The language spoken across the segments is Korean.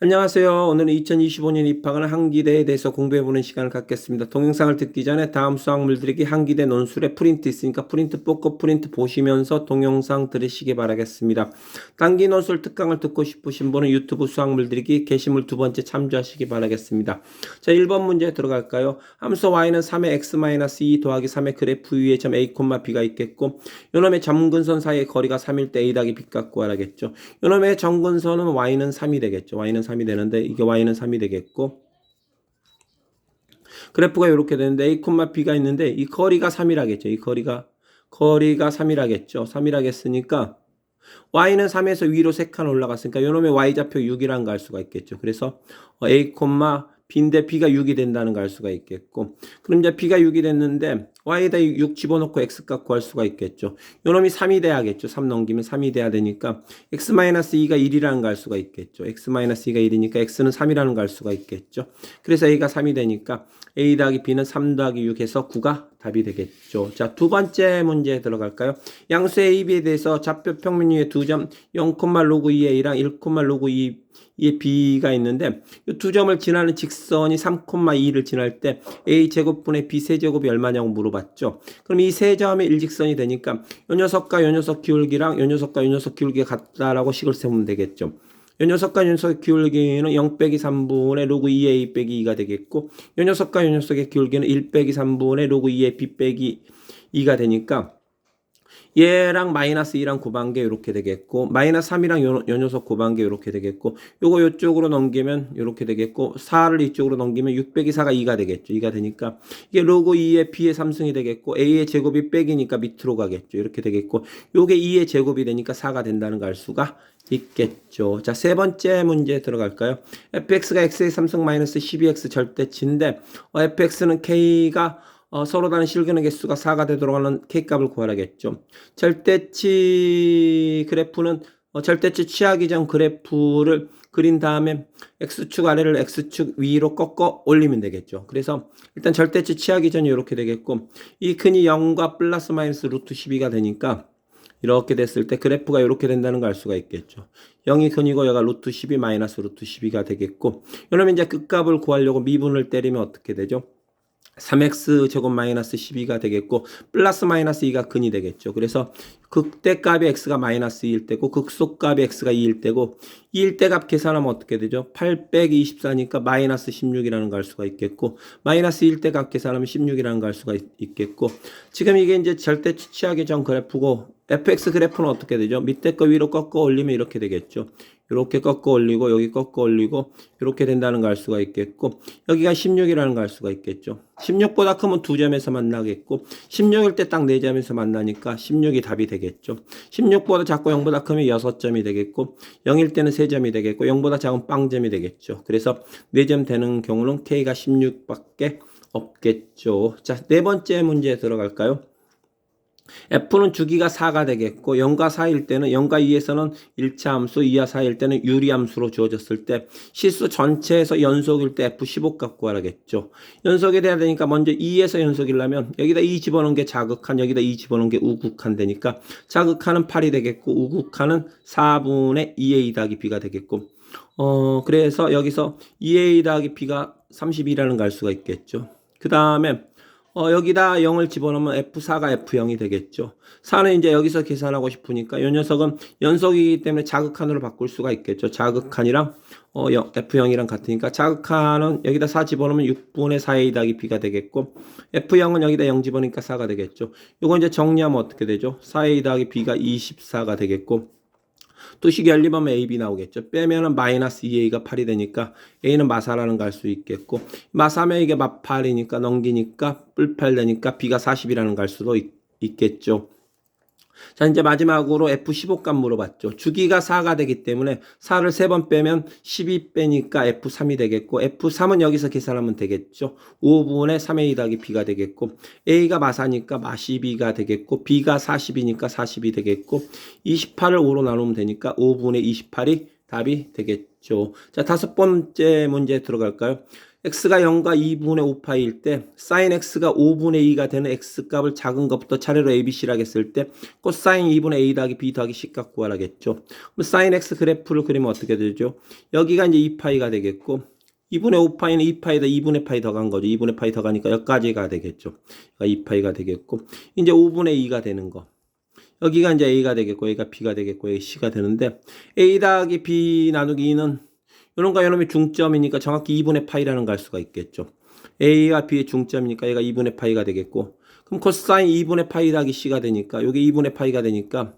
안녕하세요. 오늘은 2025년 입학하는 한기대에 대해서 공부해보는 시간을 갖겠습니다. 동영상을 듣기 전에 다음 수학물들에게 한기대 논술에 프린트 있으니까 프린트 뽑고 프린트 보시면서 동영상 들으시기 바라겠습니다. 단기 논술 특강을 듣고 싶으신 분은 유튜브 수학물들에게 게시물 두 번째 참조하시기 바라겠습니다. 자, 1번 문제 들어갈까요? 함수 y는 3의 x-2 더하기 3의 그래프 위에 점 a, b가 있겠고 요놈의 점근선 사이의 거리가 3일 때 a 더하기 b 갖고 하라겠죠. 요놈의 점근선은 y는 3이 되겠죠. y는 3이 되는데 이게 y는 3이 되겠고 그래프가 이렇게 되는데 a, b가 있는데 이 거리가 3이라겠죠. 이 거리가 거리가 3이라겠죠. 3이라겠으니까 y는 3에서 위로 3칸 올라갔으니까 요놈의 y좌표 6이라는 거알 수가 있겠죠. 그래서 a, b인데 b가 6이 된다는 거알 수가 있겠고 그럼 이제 b가 6이 됐는데 y에다 6 집어넣고 x 값 구할 수가 있겠죠. 요놈이 3이 돼야겠죠. 3 넘기면 3이 돼야 되니까 x-2가 1이라는 거알 수가 있겠죠. x-2가 1이니까 x는 3이라는 거알 수가 있겠죠. 그래서 a가 3이 되니까 a 더하기 b는 3 더하기 6 해서 9가 답이 되겠죠. 자, 두 번째 문제 들어갈까요? 양수 a, b에 대해서 좌표 평면 위에 두 점 0, 로그 2a랑 1, 로그 2의 b가 있는데 이 두 점을 지나는 직선이 3,2를 지날 때 a 제곱분의 b 세제곱이 얼마냐고 물어봤죠. 그럼 이 세 점의 일직선이 되니까 요 녀석과 요 녀석 기울기랑 요 녀석과 요 녀석 기울기가 같다라고 식을 세우면 되겠죠. 요 녀석과 요 녀석의 기울기는 0 빼기 3분의 로그 2a 빼기 2가 되겠고 요 녀석과 요 녀석의 기울기는 1 빼기 3분의 로그 2a b 빼기 2가 되니까 얘랑 마이너스 2랑 곱한 게 이렇게 되겠고 마이너스 3이랑 요, 요 녀석 곱한 게 이렇게 되겠고 요거 요쪽으로 넘기면 이렇게 되겠고 4를 이쪽으로 넘기면 6 빼기 4가 2가 되겠죠. 2가 되니까 이게 로그 2의 b의 3승이 되겠고 a의 제곱이 빼기니까 밑으로 가겠죠. 이렇게 되겠고 요게 2의 제곱이 되니까 4가 된다는 걸 알 수가 있겠죠. 자, 세 번째 문제 들어갈까요? fx가 x의 3승 마이너스 12x 절대치인데 어, fx는 k가 어, 서로 다른 실근의 개수가 4가 되도록 하는 k값을 구하라겠죠. 절대치 그래프는 어, 절대치 취하기 전 그래프를 그린 다음에 x축 아래를 x축 위로 꺾어 올리면 되겠죠. 그래서 일단 절대치 취하기 전이 이렇게 되겠고 이 근이 0과 플러스 마이너스 루트 12가 되니까 이렇게 됐을 때 그래프가 이렇게 된다는 걸 알 수가 있겠죠. 0이 근이고 여가 루트 12 마이너스 루트 12가 되겠고 이러면 이제 끝값을 구하려고 미분을 때리면 어떻게 되죠? 3x 제곱 마이너스 12가 되겠고 플러스 마이너스 2가 근이 되겠죠. 그래서 극대값이 x가 마이너스 2일 때고 극소값이 x가 2일 때고 2일 때 값 계산하면 어떻게 되죠? 8 빼기 24니까 마이너스 16이라는 걸 알 수가 있겠고 마이너스 1때 값 계산하면 16이라는 걸 알 수가 있, 겠고 지금 이게 이제 절대 취하기 전 그래프고 fx 그래프는 어떻게 되죠? 밑에 거 위로 꺾어 올리면 이렇게 되겠죠. 이렇게 꺾어 올리고 여기 꺾어 올리고 이렇게 된다는 걸 알 수가 있겠고 여기가 16이라는 걸 알 수가 있겠죠. 16보다 크면 두 점에서 만나겠고 16일 때 딱 네 점에서 만나니까 16이 답이 되겠죠. 16보다 작고 0보다 크면 6점이 되겠고 0일 때는 3점이 되겠고 0보다 작은 빵점이 되겠죠. 그래서 4점 되는 경우는 K가 16밖에 없겠죠. 자, 네 번째 문제 들어갈까요? F는 주기가 4가 되겠고 0과 4일 때는 0과 2에서는 1차 함수, 2와 4일 때는 유리함수로 주어졌을 때 실수 전체에서 연속일 때 F15 갖고 하라겠죠. 연속이 돼야 되니까 먼저 2에서 연속이려면 여기다 2 집어넣은 게 자극한, 여기다 2 집어넣은 게 우극한 되니까 자극한은 8이 되겠고 우극한은 4분의 2A 더하기 B가 되겠고 어 그래서 여기서 2A 더하기 B가 32라는 걸 알 수가 있겠죠. 그 다음에 어, 여기다 0을 집어넣으면 F4가 F0이 되겠죠. 4는 이제 여기서 계산하고 싶으니까 이 녀석은 연속이기 때문에 자극한으로 바꿀 수가 있겠죠. 자극한이랑 어, F0이랑 같으니까 자극한은 여기다 4 집어넣으면 6분의 4A 더하기 B가 되겠고 F0은 여기다 0 집어넣으니까 4가 되겠죠. 이거 이제 정리하면 어떻게 되죠? 4A 더하기 B가 24가 되겠고 또식 열리면 AB 나오겠죠. 빼면은 마이너스 2A가 8이 되니까 A는 마사라는 걸알수 있겠고 마사면 이게 마8이니까 넘기니까 뿔8 되니까 B가 40이라는 걸알 수도 있, 있겠죠. 자, 이제 마지막으로 F15값 물어봤죠. 주기가 4가 되기 때문에 4를 3번 빼면 12 빼니까 F3이 되겠고, F3은 여기서 계산하면 되겠죠. 5분의 3A 더하기 B가 되겠고, A가 마사니까 마12가 되겠고, B가 40이니까 40이 되겠고, 28을 5로 나누면 되니까 5분의 28이 답이 되겠죠. 자, 다섯 번째 문제 들어갈까요? X가 0과 2분의 5파일 때 sin x가 5분의 2가 되는 x 값을 작은 것부터 차례로 a, b, c라고 했을 때 코사인 2분의 a 더하기 b 더하기 c 값 구하라겠죠. 그럼 sin x 그래프를 그리면 어떻게 되죠? 여기가 이제 2파이가 되겠고 2분의 5파이는 2파이다 2분의 파이 더 간 거죠. 2분의 파이 더 가니까 여기까지가 되겠죠. 그러니까 2파이가 되겠고 이제 5분의 2가 되는 거. 여기가 이제 a가 되겠고 여기가 b가 되겠고 여기 c가 되는데 a 더하기 b 나누기 2는 이런가 이놈이 중점이니까 정확히 2분의 파이라는 걸알 수가 있겠죠. a와 b의 중점이니까 얘가 2분의 파이가 되겠고 그럼 코사인 2분의 파이 더하기 c가 되니까 요게 2분의 파이가 되니까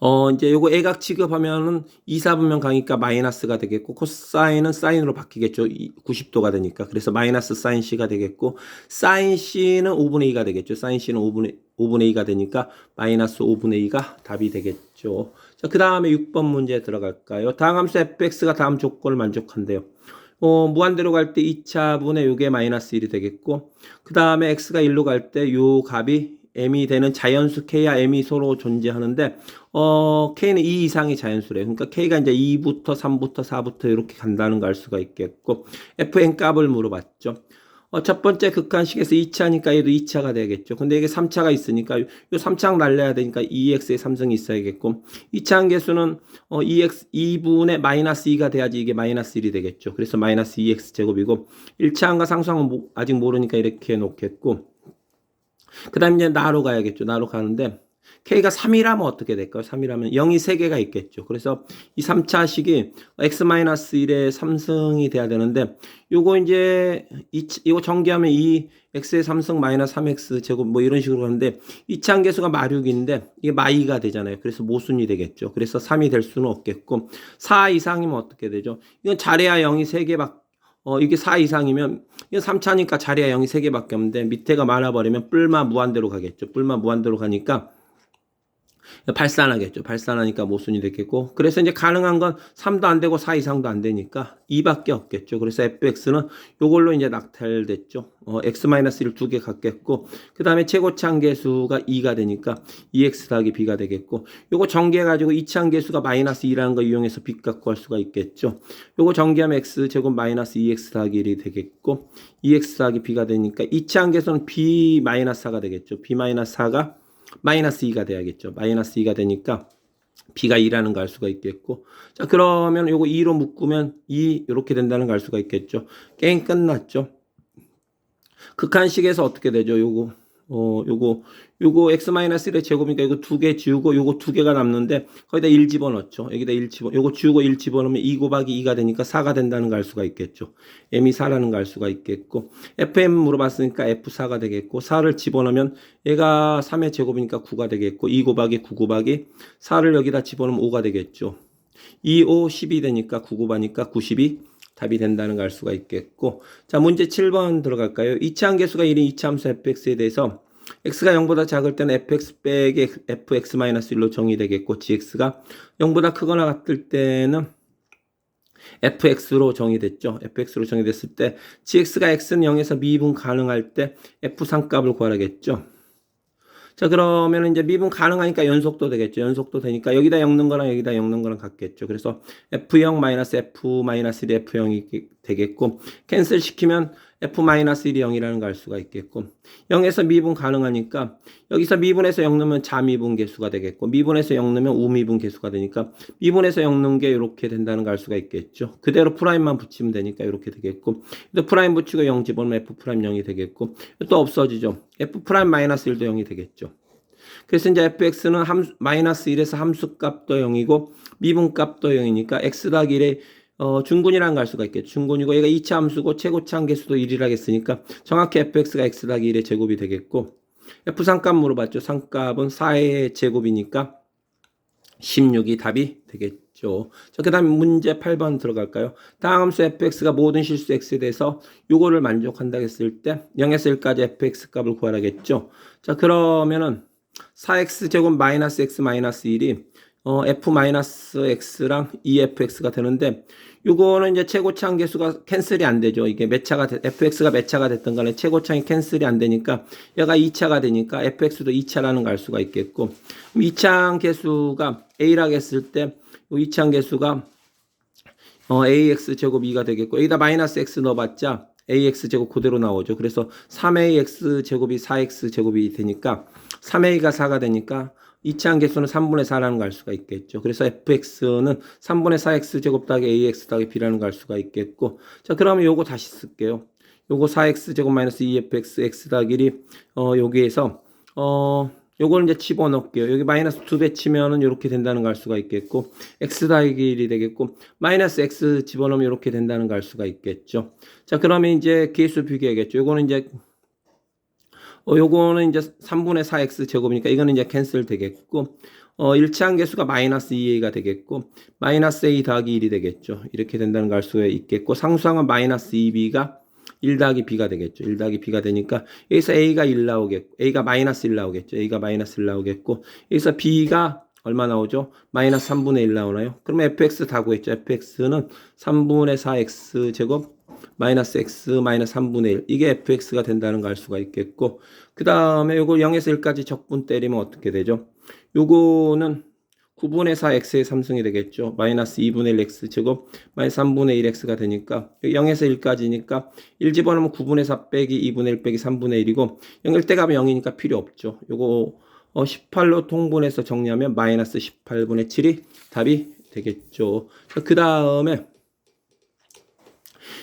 어, 이제 요거 애각 취급하면은 2, 4분면 가니까 마이너스가 되겠고, 코사인은 사인으로 바뀌겠죠. 90도가 되니까. 그래서 마이너스 사인 C가 되겠고, 사인 C는 5분의 2가 되겠죠. 사인 C는 5분의, 5분의 2가 되니까 마이너스 5분의 2가 답이 되겠죠. 자, 그 다음에 6번 문제 들어갈까요? 다음 함수 fx가 다음 조건을 만족한대요. 어, 무한대로 갈 때 2차분의 요게 마이너스 1이 되겠고, 그 다음에 x가 1로 갈 때 요 값이 m이 되는 자연수 k와 m이 서로 존재하는데 어 k는 2 이상이 자연수래요. 그러니까 k가 이제 2부터 3부터 4부터 이렇게 간다는 걸 알 수가 있겠고 fn 값을 물어봤죠. 어, 첫 번째 극한식에서 2차니까 얘도 2차가 되겠죠. 근데 이게 3차가 있으니까 요 3차가 날려야 되니까 2x의 3승이 있어야겠고 2차 한계수는 어, 2x 2분의 마이너스 2가 돼야지 이게 마이너스 1이 되겠죠. 그래서 마이너스 2x 제곱이고 1차 한과 상수항은 모, 아직 모르니까 이렇게 놓겠고 그 다음에 이제 나로 가야겠죠. 나로 가는데 K가 3이라면 어떻게 될까요? 3이라면 0이 3개가 있겠죠. 그래서 이 3차식이 x-1의 3승이 돼야 되는데 요거 이제 이, 이거 전개하면 이 x의 3승 마이너스 3x 제곱 뭐 이런 식으로 가는데 2차 한 계수가 마륙인데 이게 마이가 되잖아요. 그래서 모순이 되겠죠. 그래서 3이 될 수는 없겠고 4 이상이면 어떻게 되죠? 이건 잘해야 0이 3개밖에 어, 이게 4 이상이면, 이거 3차니까 자리가 0이 3개밖에 없는데, 밑에가 많아버리면 뿔마 무한대로 가겠죠. 뿔마 무한대로 가니까, 발산하겠죠. 발산하니까 모순이 됐겠고. 그래서 이제 가능한 건 3도 안 되고 4 이상도 안 되니까 2밖에 없겠죠. 그래서 fx는 요걸로 이제 낙찰됐죠. 어, x-1을 두개 갖겠고, 그 다음에 최고차항계수가 2가 되니까 2x 더하기 b가 되겠고, 요거 정개해가지고 이차항계수가 마이너스 2라는 거 이용해서 b 갖고 할 수가 있겠죠. 요거 정개하면 x 제곱 마이너스 2x 더하기 1이 되겠고, 2x 더하기 b가 되니까 이차항계수는 b 마이너스 4가 되겠죠. b 마이너스 4가 마이너스 2가 돼야겠죠. 마이너스 2가 되니까 b가 2라는 거알 수가 있겠고 자 그러면 요거 2로 묶으면 2 이렇게 된다는 거알 수가 있겠죠. 게임 끝났죠. 극한식에서 어떻게 되죠? 요거 어 요거 요거 x-1의 제곱이니까 이거 두 개 지우고 요거 두 개가 남는데 거기다 1 집어넣죠. 여기다 1 집어 요거 지우고 1 집어넣으면 2 곱하기 2가 되니까 4가 된다는 걸 알 수가 있겠죠. m이 4라는 걸 알 수가 있겠고 fm 물어봤으니까 f4가 되겠고 4를 집어넣으면 얘가 3의 제곱이니까 9가 되겠고 2 곱하기 9 곱하기 4를 여기다 집어넣으면 5가 되겠죠. 2, 5, 10이 되니까 9 곱하니까 92 답이 된다는 걸 알 수가 있겠고 자 문제 7번 들어갈까요? 2차 한계수가 1인 2차 함수 fx에 대해서 x가 0보다 작을 때는 fx 빼기 fx-1로 정의되겠고 gx가 0보다 크거나 같을 때는 fx로 정의됐죠. fx로 정의됐을 때 gx가 x는 0에서 미분 가능할 때 f3 값을 구하라겠죠. 자 그러면 이제 미분 가능하니까 연속도 되겠죠. 연속도 되니까 여기다 엮는 거랑 여기다 엮는 거랑 같겠죠. 그래서 f0 마이너스 f 마이너스 1이 f0이 되겠고 캔슬 시키면 f-1이 0이라는 걸 알 수가 있겠고 0에서 미분 가능하니까 여기서 미분에서 0 넣으면 자미분 계수가 되겠고 미분에서 0 넣으면 우미분 계수가 되니까 미분에서 0 넣은 게 이렇게 된다는 걸 알 수가 있겠죠. 그대로 프라임만 붙이면 되니까 이렇게 되겠고 또 프라임 붙이고 0 집어넣으면 f 프라임 0이 되겠고 또 없어지죠. f 프라임 마이너스 1도 0이 되겠죠. 그래서 이제 fx는 함수, 마이너스 1에서 함수값도 0이고 미분값도 0이니까 x 더하기 1에 어, 걸알 수가 있겠죠. 중군이고 얘가 2차 함수고 최고차 한계수도 1이라 했으니까 정확히 fx가 x 더하기 1의 제곱이 되겠고 f 상값 물어봤죠. 상값은 4의 제곱이니까 16이 답이 되겠죠. 자, 그 다음에 문제 8번 들어갈까요? 다음 함수 fx가 모든 실수 x에 대해서 요거를 만족한다 했을 때 0에서 1까지 fx 값을 구하라겠죠. 자, 그러면은 4x 제곱 마이너스 x 마이너스 1이 어, f 마이너스 x랑 2fx가 되는데 요거는 이제 최고차 한계수가 캔슬이 안 되죠. 이게 몇 차가 되, fx가 몇 차가 됐던 간에 최고차이 캔슬이 안 되니까 얘가 2차가 되니까 fx도 2차라는 걸 알 수가 있겠고 2차 한계수가 a라고 했을 때이 2차 한계수가 어, ax 제곱 2가 되겠고 여기다 마이너스 x 넣어봤자 ax 제곱 그대로 나오죠. 그래서 3ax 제곱이 4x 제곱이 되니까 3a가 4가 되니까 이차한 개수는 3분의 4라는 걸 알 수가 있겠죠. 그래서 fx는 3분의 4x 제곱 더하기 ax 더하기 b라는 걸 알 수가 있겠고 자 그러면 요거 다시 쓸게요. 요거 4x 제곱 마이너스 2fx x 더하기 1이 어 여기에서 어 요걸 이제 집어넣을게요. 여기 마이너스 2배 치면은 이렇게 된다는 걸 알 수가 있겠고 x 더하기 1이 되겠고 마이너스 x 집어넣으면 이렇게 된다는 걸 알 수가 있겠죠. 자 그러면 이제 개수 비교해야겠죠. 요거는 이제 어, 요거는 이제 3분의 4x 제곱이니까 이거는 이제 캔슬 되겠고, 어, 일치한 개수가 마이너스 2a가 되겠고, 마이너스 a 더하기 1이 되겠죠. 이렇게 된다는 걸 알 수가 있겠고, 상수항은 마이너스 2b가 1 더하기 b가 되겠죠. 1 더하기 b가 되니까, 여기서 a가 1 나오겠고, a가 마이너스 1 나오겠죠. a가 마이너스 1 나오겠고, 여기서 b가 얼마 나오죠? 마이너스 3분의 1 나오나요? 그러면 fx 다 구했죠. fx는 3분의 4x 제곱 마이너스 x 마이너스 3분의 1 이게 fx가 된다는 걸 알 수가 있겠고 그 다음에 요거 0에서 1까지 적분 때리면 어떻게 되죠? 요거는 9분의 4 x의 3승이 되겠죠. 마이너스 2분의 1 x 제곱 마이너스 3분의 1 x가 되니까 0에서 1까지니까 1 집어넣으면 9분의 4 빼기 2분의 1 빼기 3분의 1이고 0일 때 가면 0이니까 필요 없죠. 요거 어 18로 통분해서 정리하면 마이너스 18분의 7이 답이 되겠죠. 그 다음에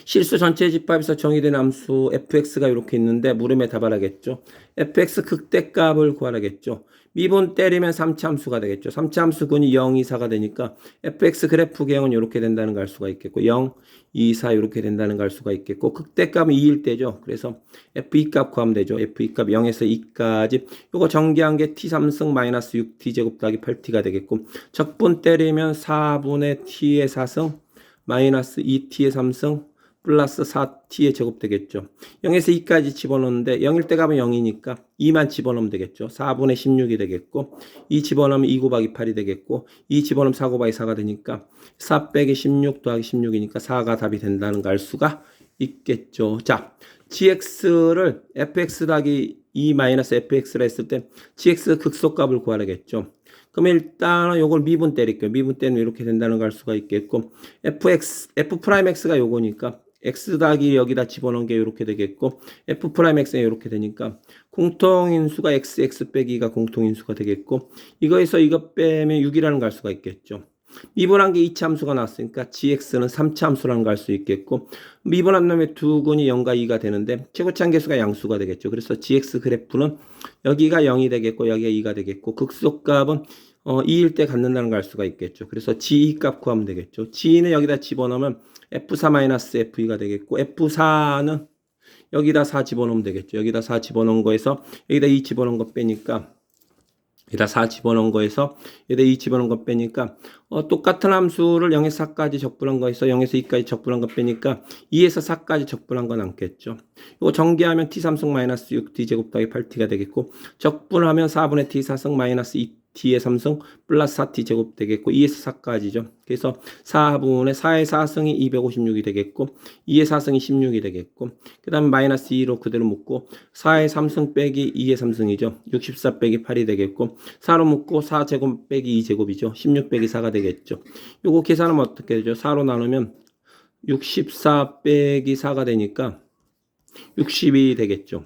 실수 전체 집합에서 정의된 함수 fx가 이렇게 있는데 물음에 답하라겠죠. fx 극대값을 구하라겠죠. 미분 때리면 3차 함수가 되겠죠. 3차 함수군이 0, 2, 4가 되니까 fx 그래프 개형은 이렇게 된다는 걸 알 수가 있겠고 0, 2, 4 이렇게 된다는 걸 알 수가 있겠고 극대값은 2일 때죠. 그래서 f2 값 구하면 되죠. f2 값 0에서 2까지 요거 정기한 게 t 3승 마이너스 6t 제곱 더하기 8t가 되겠고 적분 때리면 4분의 t의 4승 마이너스 2t의 3승 플러스 4t의 제곱 되겠죠. 0에서 2까지 집어넣는데 0일 때 가면 0이니까 2만 집어넣으면 되겠죠. 4분의 16이 되겠고 2 집어넣으면 2 곱하기 8이 되겠고 2 집어넣으면 4 곱하기 4가 되니까 4 빼기 16 더하기 16이니까 4가 답이 된다는 걸 알 수가 있겠죠. 자, gx를 fx 더하기 2 마이너스 fx라 했을 때 gx 극소값을 구하라겠죠. 그러면 일단은 요걸 미분 때릴게요. 미분 때리면 이렇게 된다는 걸 알 수가 있겠고 fx f 프라임 x가 요거니까 x 더하기 여기다 집어넣은 게 이렇게 되겠고 f 프라임 x가 이렇게 되니까 공통인수가 x x 빼기가 공통인수가 되겠고 이거에서 이거 빼면 6이라는 걸 알 수가 있겠죠. 미분한 게 2차 함수가 나왔으니까 gx는 3차 함수라는 걸 알 수 있겠고 미분한 놈의 두 군이 0과 2가 되는데 최고차한 개수가 양수가 되겠죠. 그래서 gx 그래프는 여기가 0이 되겠고 여기가 2가 되겠고 극소값은 어, 2일 때 갖는다는 걸 알 수가 있겠죠. 그래서 g 값 구하면 되겠죠. g는 여기다 집어넣으면 f4-f2가 되겠고 f4는 여기다 4 집어넣으면 되겠죠. 여기다 4 집어넣은 거에서 여기다 2 집어넣은 거 빼니까 여기다 4 집어넣은 거에서 여기다 2 집어넣은 거 빼니까 어, 똑같은 함수를 0에서 4까지 적분한 거에서 0에서 2까지 적분한 거 빼니까 2에서 4까지 적분한 건 남겠죠. 이거 전개하면 t 3승 마이너스 6t 제곱 더하기 8t가 되겠고 적분하면 4분의 t 4승 마이너스 2 t의 3승 플러스 4t 제곱 되겠고 2에서 4까지죠. 그래서 4분의 4의 4승이 256이 되겠고 2의 4승이 16이 되겠고 그 다음에 마이너스 2로 그대로 묶고 4의 3승 빼기 2의 3승이죠. 64 빼기 8이 되겠고 4로 묶고 4제곱 빼기 2제곱이죠. 16 빼기 4가 되겠죠. 요거 계산하면 어떻게 되죠? 4로 나누면 64 빼기 4가 되니까 60이 되겠죠.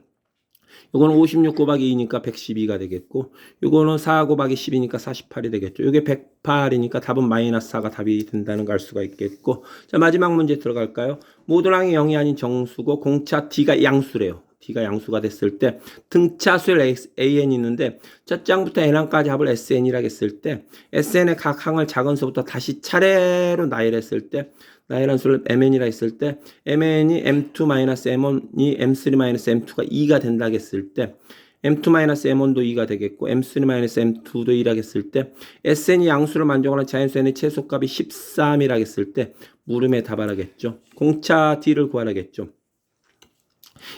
요거는 56 곱하기 2니까 112가 되겠고 요거는 4 곱하기 10이니까 48이 되겠죠. 요게 108이니까 답은 마이너스 4가 답이 된다는 걸 알 수가 있겠고 자 마지막 문제 들어갈까요? 모두랑이 0이 아닌 정수고 공차 D가 양수래요. D가 양수가 됐을 때 등차수열 AN이 있는데 첫 장부터 N항까지 합을 SN이라고 했을 때 SN의 각 항을 작은 수부터 다시 차례로 나열했을 때 나열한 수를 mn이라 했을 때 mn이 m2-m1이 m3-m2가 2가 된다 했을 때 m2-m1도 2가 되겠고 m3-m2도 2라 했을 때 sn이 양수를 만족하는 자연수의 최소값이 13이라 했을 때 물음에 답하라겠죠. 공차 d를 구하라겠죠.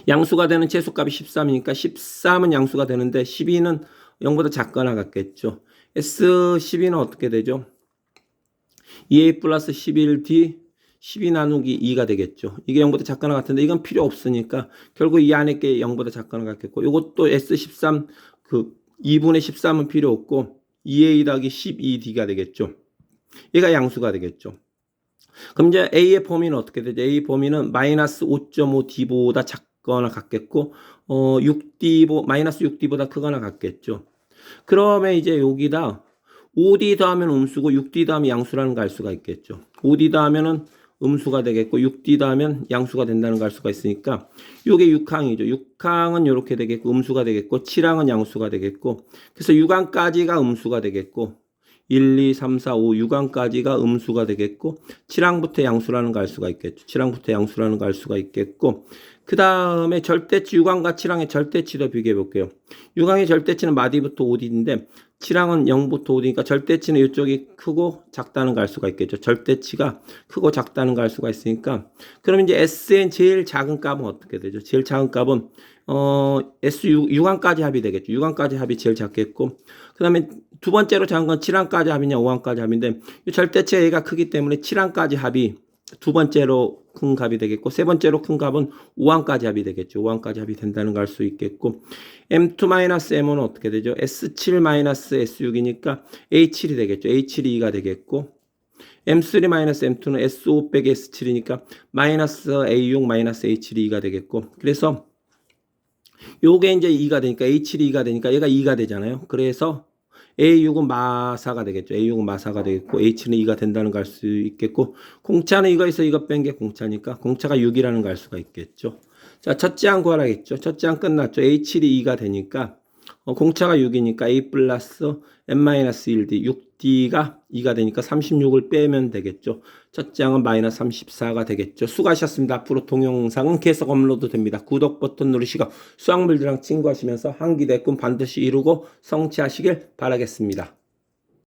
양수가 되는 최소값이 13이니까 13은 양수가 되는데 12는 0보다 작거나 같겠죠. S12는 어떻게 되죠? 2a 플러스 11d 12 나누기 2가 되겠죠. 이게 0보다 작거나 같은데 이건 필요 없으니까 결국 이 안에 게 0보다 작거나 같겠고 이것도 S13 그 2분의 13은 필요 없고 2a 더하기 12d가 되겠죠. 얘가 양수가 되겠죠. 그럼 이제 A의 범위는 어떻게 되죠? A 범위는 마이너스 5.5D보다 작 거나 같겠고, 어, 6D, 마이너스 6D보다 크거나 같겠죠. 그러면 이제 여기다 5D 더하면 음수고 6D 더하면 양수라는 거알 수가 있겠죠. 5D 더하면은 음수가 되겠고 6D 더하면 양수가 된다는 거알 수가 있으니까 요게 6항이죠. 6항은 이렇게 되겠고 음수가 되겠고 7항은 양수가 되겠고 그래서 6항까지가 음수가 되겠고 1, 2, 3, 4, 5, 6항까지가 음수가 되겠고 7항부터 양수라는 거알 수가 있겠죠. 7항부터 양수라는 거알 수가 있겠고 그 다음에 절대치 6항과 7항의 절대치도 비교해 볼게요. 6항의 절대치는 마디부터 5D인데 7항은 0부터 5D니까 절대치는 이쪽이 크고 작다는 걸 알 수가 있겠죠. 절대치가 크고 작다는 걸 알 수가 있으니까 그럼 이제 SN 제일 작은 값은 어떻게 되죠? 제일 작은 값은 어 S6 6항까지 합이 되겠죠. 6항까지 합이 제일 작겠고 그 다음에 두 번째로 작은 건 7항까지 합이냐 5항까지 합인데 이 절대치 A가 크기 때문에 7항까지 합이 두 번째로 큰 값이 되겠고 세 번째로 큰 값은 5항까지 합이 되겠죠. 5항까지 합이 된다는 걸 알 수 있겠고 M2-M은 어떻게 되죠? S7-S6이니까 A7이 되겠죠. A7이 2가 되겠고 M3-M2는 S5 빼기 S7이니까 마이너스 A6 마이너스 A7이 2가 되겠고 그래서 요게 이제 2가 되니까 A7이 2가 되니까 얘가 2가 되잖아요. 그래서 A6은 마사가 되겠죠. A6은 마사가 되겠고 H는 2가 된다는 걸알수 있겠고 공차는 이거 있어 이거 뺀 게 공차니까 공차가 6이라는 걸알 수가 있겠죠. 자, 첫째 항 구하라겠죠. 첫째 항 끝났죠. A7이 2가 되니까 어, 공차가 6이니까 A 플러스 N-1D 6D가 2가 되니까 36을 빼면 되겠죠. 첫째 항은 마이너스 34가 되겠죠. 수고하셨습니다. 앞으로 동영상은 계속 업로드 됩니다. 구독 버튼 누르시고 수학물들랑 친구하시면서 한기대꿈 반드시 이루고 성취하시길 바라겠습니다.